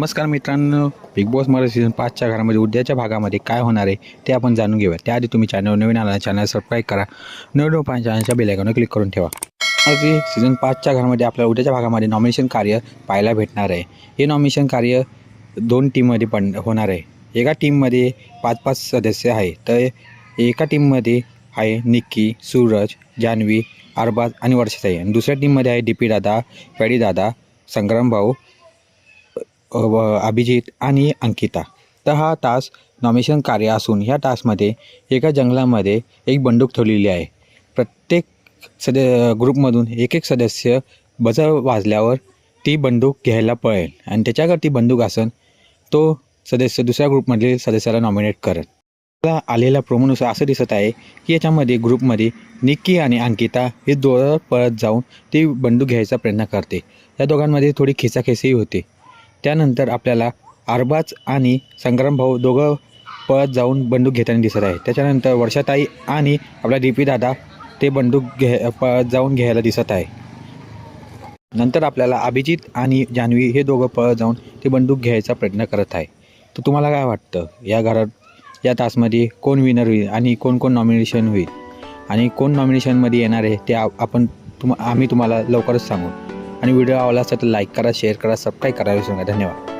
नमस्कार मित्रांनो big boss Marathi season पाचच्या घरामध्ये उद्याच्या भागामध्ये काय होणार आहे ते आपण जाणून घेऊया. त्याआधी तुम्ही चॅनल नवीन आला चॅनल सबस्क्राईब करा. नवीन पाच चॅनलच्या बेलायकॉनवर क्लिक करून ठेवा. आज सीझन पाचच्या घरामध्ये आपल्याला उद्याच्या भागामध्ये नॉमिनेशन कार्य पाहायला भेटणार आहे. हे नॉमिनेशन कार्य दोन टीममध्ये पण होणार आहे. एका टीममध्ये पाच पाच सदस्य आहे. तर एका टीममध्ये आहे निक्की सूरज जान्हवी अरबाज आणि वर्षाताई. आणि दुसऱ्या टीममध्ये आहे डी पी दादा पॅडी दादा संग्राम भाऊ अभिजित आणि अंकिता. तर हा टास्क नॉमिनेशन कार्य असून ह्या टास्कमध्ये एका जंगलामध्ये एक बंदूक ठेवलेली आहे. प्रत्येक सदस्य ग्रुपमधून एक एक सदस्य बजर वाजल्यावर ती बंदूक घ्यायला पळेल आणि त्याच्याकडे ती बंदूक असेल तो सदस्य दुसऱ्या ग्रुपमधील सदस्याला नॉमिनेट करेल. मला आलेल्या प्रोमोनुसार असं दिसत आहे की याच्यामध्ये ग्रुपमध्ये निक्की आणि अंकिता हे दोघं पळत जाऊन ती बंदूक घ्यायचा प्रयत्न करते. या दोघांमध्ये थोडी खेचाखेचीही होते. त्यानंतर आपल्याला अरबाज आणि संग्रामभाऊ दोघं पळत जाऊन बंदूक घेताना दिसत आहे. त्याच्यानंतर वर्षाताई आणि आपला डी पी दादा ते बंदूक घे पळत जाऊन घ्यायला दिसत आहे. नंतर आपल्याला अभिजित आणि जान्हवी हे दोघं पळत जाऊन ते बंदूक घ्यायचा प्रयत्न करत आहे. तर तुम्हाला काय वाटतं? या घरात या तासमध्ये कोण विनर होईल आणि कोण कोण नॉमिनेशन होईल? आणि कोण नॉमिनेशनमध्ये येणार आहे ते आपण तुम आम्ही तुम्हाला लवकरच सांगू. आणि व्हिडिओ आवडला असेल तर लाईक करा शेअर करा सबस्क्राईब करा. विसरू नका धन्यवाद.